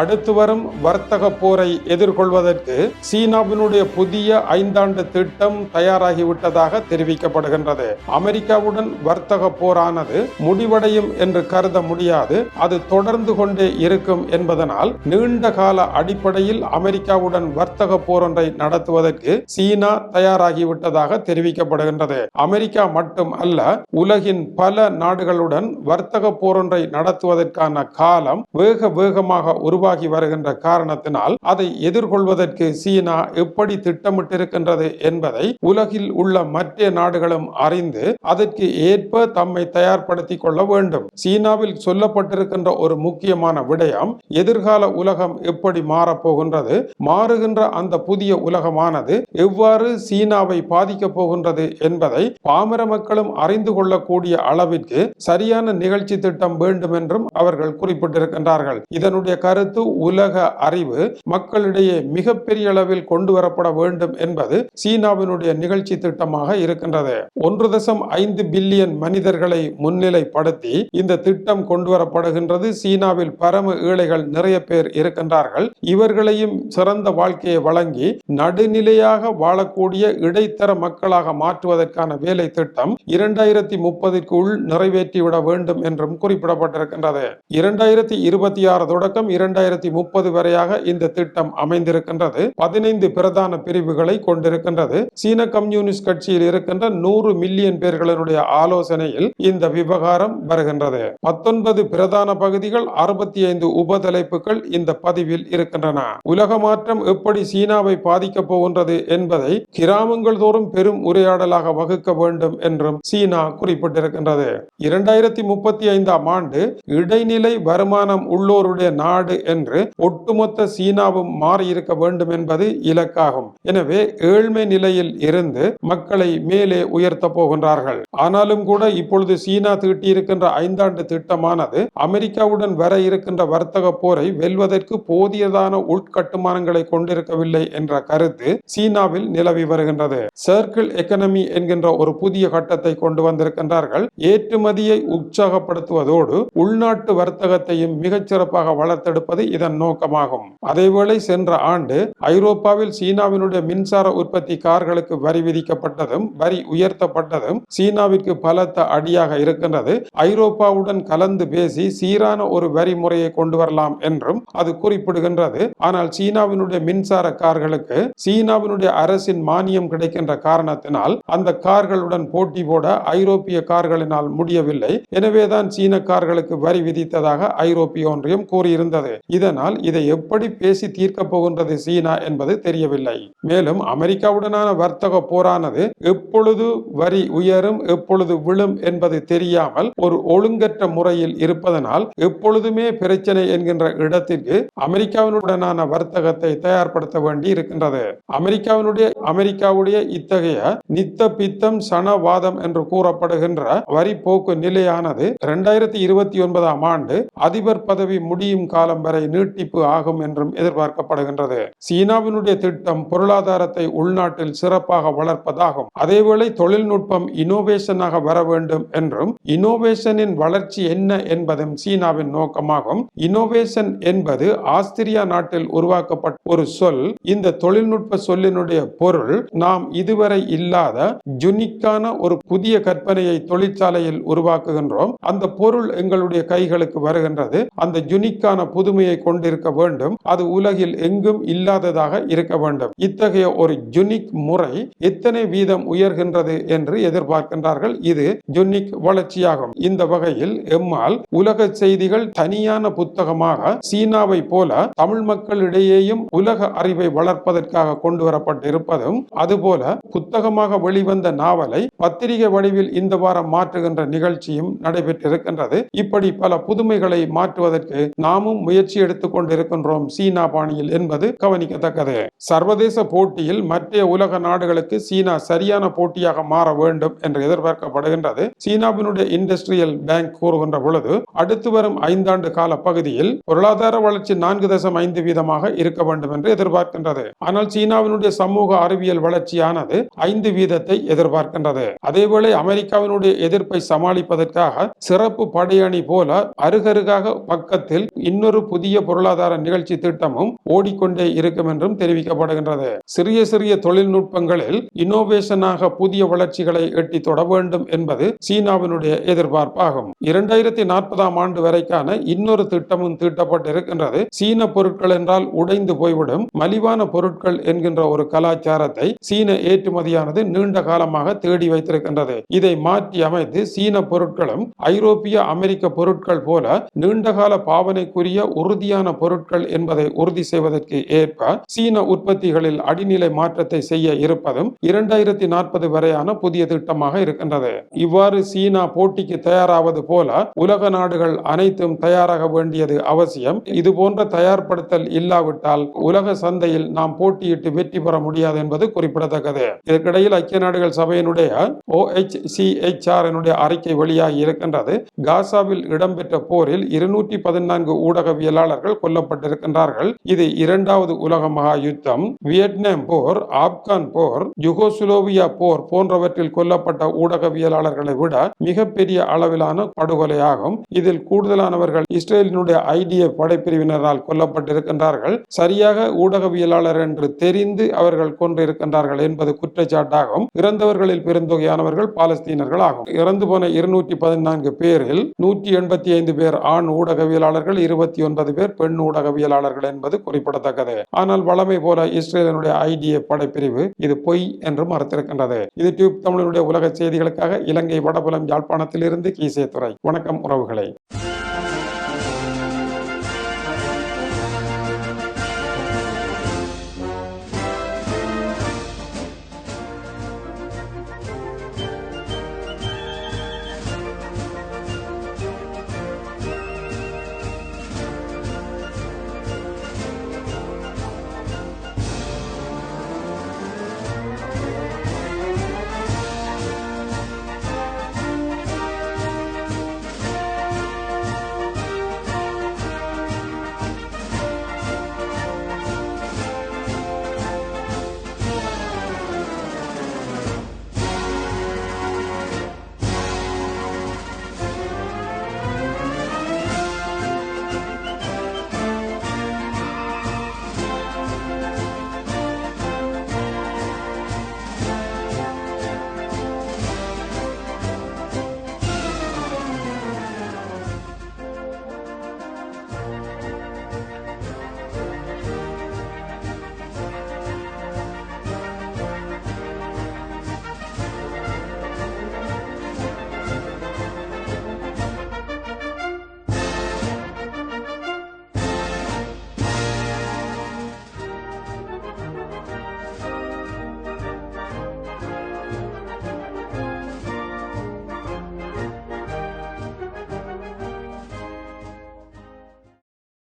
அடுத்து வரும் வர்த்தக போரை எதிர்கொள்வதற்கு சீனாவினுடைய புதிய ஐந்தாண்டு திட்டம் தயாராகிவிட்டதாக தெரிவிக்கப்படுகின்றது. அமெரிக்காவுடன் வர்த்தக போரானது முடிவடையும் என்று கருத முடியாது. அது தொடர்ந்து கொண்டே இருக்கும் என்பதனால் நீண்ட கால அடிப்படையில் அமெரிக்காவுடன் வர்த்தக போரொன்றை நடத்துவதற்கு சீனா தயாராகிவிட்டதாக தெரிவிக்கப்படுகின்றது. அமெரிக்கா மட்டும் அல்ல உலகின் பல நாடுகளுடன் வர்த்தக போரொன்றை நடத்துவதற்கான காலம் வேக வேகமாக உருவாகி வருகின்ற காரணத்தினால் அதை எதிர்கொள்வதற்கு சீனா எப்படி திட்டமிட்டிருக்கின்றது என்பதை உலகில் உள்ள மற்ற நாடுகளும் அறிந்து அதற்கு ஏற்ப தம்மை தயார்படுத்திக் கொள்ள வேண்டும். சீனாவில் சொல்லப்பட்டிருக்கின்ற ஒரு முக்கியமான விடயம் எதிர்கால உலகம் எப்படி மாறப்போகின்றது மாறுகின்ற அந்த புதிய உலகமானது எவ்வாறு சீனாவை பாதிக்கப் போகின்றது என்பதை பாமர மக்களும் அறிந்து கொள்ளக்கூடிய அளவிற்கு சரியான நிகழ்ச்சி திட்டம் வேண்டும் என்றும் அவர்கள் குறிப்பிட்டிருக்கின்றார்கள். இதனுடைய கரு கருத்து உலக அறிவு மக்களிடையே மிகப்பெரிய அளவில் கொண்டு வரப்பட வேண்டும் என்பது சீனாவினுடைய நிகழ்ச்சி திட்டமாக இருக்கின்றது. ஒன்று தசம் ஐந்து பில்லியன் மனிதர்களை முன்னிலைப்படுத்தி இந்த திட்டம் கொண்டு வரப்படுகின்றது. சீனாவில் பரம ஏழைகள் நிறைய பேர் இருக்கின்றார்கள். இவர்களையும் சிறந்த வாழ்க்கையை வழங்கி நடுநிலையாக வாழக்கூடிய இடைத்தர மக்களாக மாற்றுவதற்கான வேலை திட்டம் இரண்டாயிரத்தி முப்பதுக்குள் நிறைவேற்றிவிட வேண்டும் என்றும் குறிப்பிடப்பட்டிருக்கின்றது. இரண்டாயிரத்தி இருபத்தி ஆறு தொடக்கம் இரண்டு இரண்டாயிரத்தி முப்பது வரையாக இந்த திட்டம் அமைந்திருக்கின்றது. பதினைந்து பிரதான பிரிவுகளை கொண்டிருக்கின்றது. சீன கம்யூனிஸ்ட் கட்சியில் இருக்கின்ற நூறு மில்லியன் பேர்களினுடைய ஆலோசனையில் இந்த விவகாரம் வருகின்றது. பத்தொன்பது பிரதான பகுதிகள் அறுபத்தி ஐந்து உபதலைப்புகள் இந்த பதிவில் இருக்கின்றன. உலக மாற்றம் எப்படி சீனாவை பாதிக்கப் போகின்றது என்பதை கிராமங்கள் தோறும் பெரும் உரையாடலாக வகுக்க வேண்டும் என்றும் சீனா குறிப்பிட்டிருக்கின்றது. இரண்டாயிரத்தி முப்பத்தி ஐந்தாம் ஆண்டு இடைநிலை வருமானம் உள்ளோருடைய நாடு என்று ஒட்டுமொத்த சீனாவும் மாறியிருக்க வேண்டும் என்பது இலக்காகும். எனவே ஏழ்மை நிலையில் இருந்து மக்களை மேலே உயர்த்த போகின்றார்கள். ஆனாலும் கூட இப்பொழுது சீனா தீட்டியிருக்கின்ற ஐந்தாண்டு திட்டமானது அமெரிக்காவுடன் வர இருக்கின்ற வர்த்தக போரை வெல்வதற்கு போதியதான உட்கட்டுமானங்களை கொண்டிருக்கவில்லை என்ற கருத்து சீனாவில் நிலவி வருகின்றது. சர்க்கிள் எக்கனமி என்கின்ற ஒரு புதிய கட்டத்தை கொண்டு வந்திருக்கின்றார்கள். ஏற்றுமதியை உற்சாகப்படுத்துவதோடு உள்நாட்டு வர்த்தகத்தையும் மிகச்சிறப்பாக சிறப்பாக வளர்த்தெடுப்பது இதன் நோக்கமாகும். அதேவேளை சென்ற ஆண்டு ஐரோப்பாவில் சீனாவினுடைய மின்சார உற்பத்தி கார்களுக்கு வரி விதிக்கப்பட்டதும் வரி உயர்த்தப்பட்டதும் சீனாவிற்கு பலத்த அடியாக இருக்கின்றது. ஐரோப்பாவுடன் கலந்து பேசி சீரான ஒரு வரி முறையை கொண்டு வரலாம் என்றும் அது குறிப்பிடுகின்றது. ஆனால் சீனாவினுடைய மின்சார கார்களுக்கு சீனாவினுடைய அரசின் மானியம் கிடைக்கின்ற காரணத்தினால் அந்த கார்களுடன் போட்டி போட ஐரோப்பிய கார்களினால் முடியவில்லை. எனவேதான் சீன கார்களுக்கு வரி விதித்ததாக ஐரோப்பிய ஒன்றியம் கூறியிருந்தது. இதனால் இதை எப்படி பேசி தீர்க்கப் போகின்றது சீனா என்பது தெரியவில்லை. மேலும் அமெரிக்காவுடனான வர்த்தக போரானது எப்பொழுது வரி உயரும் எப்பொழுது விழும் என்பது தெரியாமல் ஒரு ஒழுங்கற்ற முறையில் இருப்பதனால் எப்பொழுதுமே பிரச்சனை என்கின்ற இடத்திற்கு அமெரிக்காவினுடனான வர்த்தகத்தை தயார்படுத்த வேண்டி இருக்கின்றது. அமெரிக்காவினுடைய அமெரிக்காவுடைய இத்தகைய நித்த பித்தம் சனவாதம் என்று கூறப்படுகின்ற வரி போக்கு நிலையானது இரண்டாயிரத்தி இருபத்தி ஒன்பதாம் ஆண்டு அதிபர் பதவி முடியும் காலம் வரை வரை நீட்டிப்பு ஆகும் என்றும் எதிர்பார்க்கப்படுகின்றது. சீனாவினுடைய திட்டம் பொருளாதாரத்தை உள்நாட்டில் சிறப்பாக வளர்ப்பதாகும். அதேவேளை தொழில்நுட்பம் இனோவேஷனாக வர வேண்டும் என்றும் இனோவேஷனின் வளர்ச்சி என்ன என்பதும் சீனாவின் நோக்கமாகும். இனோவேஷன் என்பது ஆஸ்திரியா நாட்டில் உருவாக்கப்பட்ட ஒரு சொல். இந்த தொழில்நுட்ப சொல்லினுடைய பொருள் நாம் இதுவரை இல்லாத ஜுனிக்கான ஒரு புதிய கற்பனையை தொழிற்சாலையில் உருவாக்குகின்றோம். அந்த பொருள் எங்களுடைய கைகளுக்கு வருகின்றது. அந்த ஜுனிக்கான புதுமை புதுமையை கொண்டிருக்க வேண்டும். அது உலகில் எங்கும் இல்லாததாக இருக்க வேண்டும். இத்தகைய ஒரு ஜுனிக் முறை எத்தனை வீதம் உயர்கின்றது என்று எதிர்பார்க்கின்றார்கள். இது ஜுனிக் வளர்ச்சியாகும். இந்த வகையில் எம்மால் உலக செய்திகள் தனியான புத்தகமாக சீனாவை போல தமிழ் மக்களிடையேயும் உலக அறிவை வளர்ப்பதற்காக கொண்டு வரப்பட்டிருப்பதும் அதுபோல புத்தகமாக வெளிவந்த நாவலை பத்திரிகை வடிவில் இந்த வாரம் மாற்றுகின்ற நிகழ்ச்சியும் நடைபெற்றிருக்கின்றது. இப்படி பல புதுமைகளை மாற்றுவதற்கு நாமும் முயற்சி முயற்சி எடுத்துக் கொண்டிருக்கின்றோம். சீனா பாணியில் என்பது கவனிக்கத்தக்கது. சர்வதேச போட்டியில் மற்ற உலக நாடுகளுக்கு சீனா சரியான போட்டியாக மாற வேண்டும் என்று எதிர்பார்க்கப்படுகின்றது. சீனாவினுடைய இண்டஸ்ட்ரியல் பேங்க் கூறுகின்ற பொழுது அடுத்து வரும் ஐந்தாண்டு கால பகுதியில் பொருளாதார வளர்ச்சி நான்கு தசம் ஐந்து வீதமாக இருக்க வேண்டும் என்று எதிர்பார்க்கின்றது. ஆனால் சீனாவினுடைய சமூக அறிவியல் வளர்ச்சியானது ஐந்து வீதத்தை எதிர்பார்க்கின்றது. அதேவேளை அமெரிக்காவினுடைய எதிர்ப்பை சமாளிப்பதற்காக சிறப்பு படையணி போல அருகருகாக பக்கத்தில் இன்னொரு புதிய பொருளாதார நிகழ்ச்சி திட்டமும் ஓடிக்கொண்டே இருக்கும் என்றும் தெரிவிக்கப்படுகின்றது. சிறிய சிறிய தொழில்நுட்பங்களில் இனோவேஷனாக புதிய வளர்ச்சிகளை எட்டி தொட வேண்டும் என்பது சீனாவினுடைய எதிர்பார்ப்பாகும். இரண்டாயிரத்தி நாற்பதாம் ஆண்டு வரைக்கான இன்னொரு திட்டமும் தீட்டப்பட்டிருக்கின்றது. சீன பொருட்கள் என்றால் உடைந்து போய்விடும் மலிவான பொருட்கள் என்கின்ற ஒரு கலாச்சாரத்தை சீன ஏற்றுமதியானது நீண்ட காலமாக தேடி வைத்திருக்கின்றது. இதை மாற்றி அமைத்து சீன பொருட்களும் ஐரோப்பிய அமெரிக்க பொருட்கள் போல நீண்டகால பாவனைக்குரிய உறுதியான பொருட்கள் என்பதை உறுதி செய்வதற்கு ஏற்ப சீன உற்பத்திகளில் அடிநிலை மாற்றத்தை செய்ய இருப்பதும் இரண்டாயிரத்தி நாற்பது வரையான புதிய திட்டமாக இருக்கின்றது. இவ்வாறு சீனா போட்டிக்கு தயாராவது போல உலக நாடுகள் அனைத்தும் தயாராக வேண்டியது அவசியம். இது போன்ற தயார்படுத்தல் இல்லாவிட்டால் உலக சந்தையில் நாம் போட்டியிட்டு வெற்றி பெற முடியாது என்பது குறிப்பிடத்தக்கது. இதற்கிடையில் ஐக்கிய நாடுகள் சபையினுடைய OHCHR அறிக்கை வெளியாகி இருக்கின்றது. காசாவில் இடம்பெற்ற போரில் இருநூற்றி பதினான்கு ஊடகவியல் தொழிலாளர்கள் கொல்லப்பட்டிருக்கின்றார்கள். இது இரண்டாவது உலக மகா யுத்தம் வியட்நாம் போர் ஆப்கான் போர் யுகோசுலோவியா போர் போன்றவற்றில் கொல்லப்பட்ட ஊடகவியலாளர்களை விட மிகப்பெரிய அளவிலான படுகொலையாகும். இதில் கூடுதலானவர்கள் இஸ்ரேலினுடைய ஐடிஎஃப் படைப்பிரிவினரால் கொல்லப்பட்டிருக்கின்றார்கள். சரியாக ஊடகவியலாளர் என்று தெரிந்து அவர்கள் கொன்றிருக்கின்றார்கள் என்பது குற்றச்சாட்டாகும். இறந்தவர்களில் பெருந்தொகையானவர்கள் பாலஸ்தீனர்கள் ஆகும். இறந்து போன இருநூற்றி பதினான்கு பேரில் நூற்றி எண்பத்தி ஐந்து பேர் ஆண் ஊடகவியலாளர்கள் இருபத்தி ஒன்பது பேர் பெண் ஊடகவியலாளர்கள் என்பது குறிப்பிடத்தக்கது. ஆனால் வளமை போல இஸ்ரேலினுடைய ஐடிஏ படைப்பிரிவு இது பொய் என்று மறுத்திருக்கின்றது. இது டியூப் தமிழனுடைய உலக செய்திகளுக்காக இலங்கை வடபுலம் யாழ்ப்பாணத்திலிருந்து கீசே துறை. வணக்கம் உறவுகளை.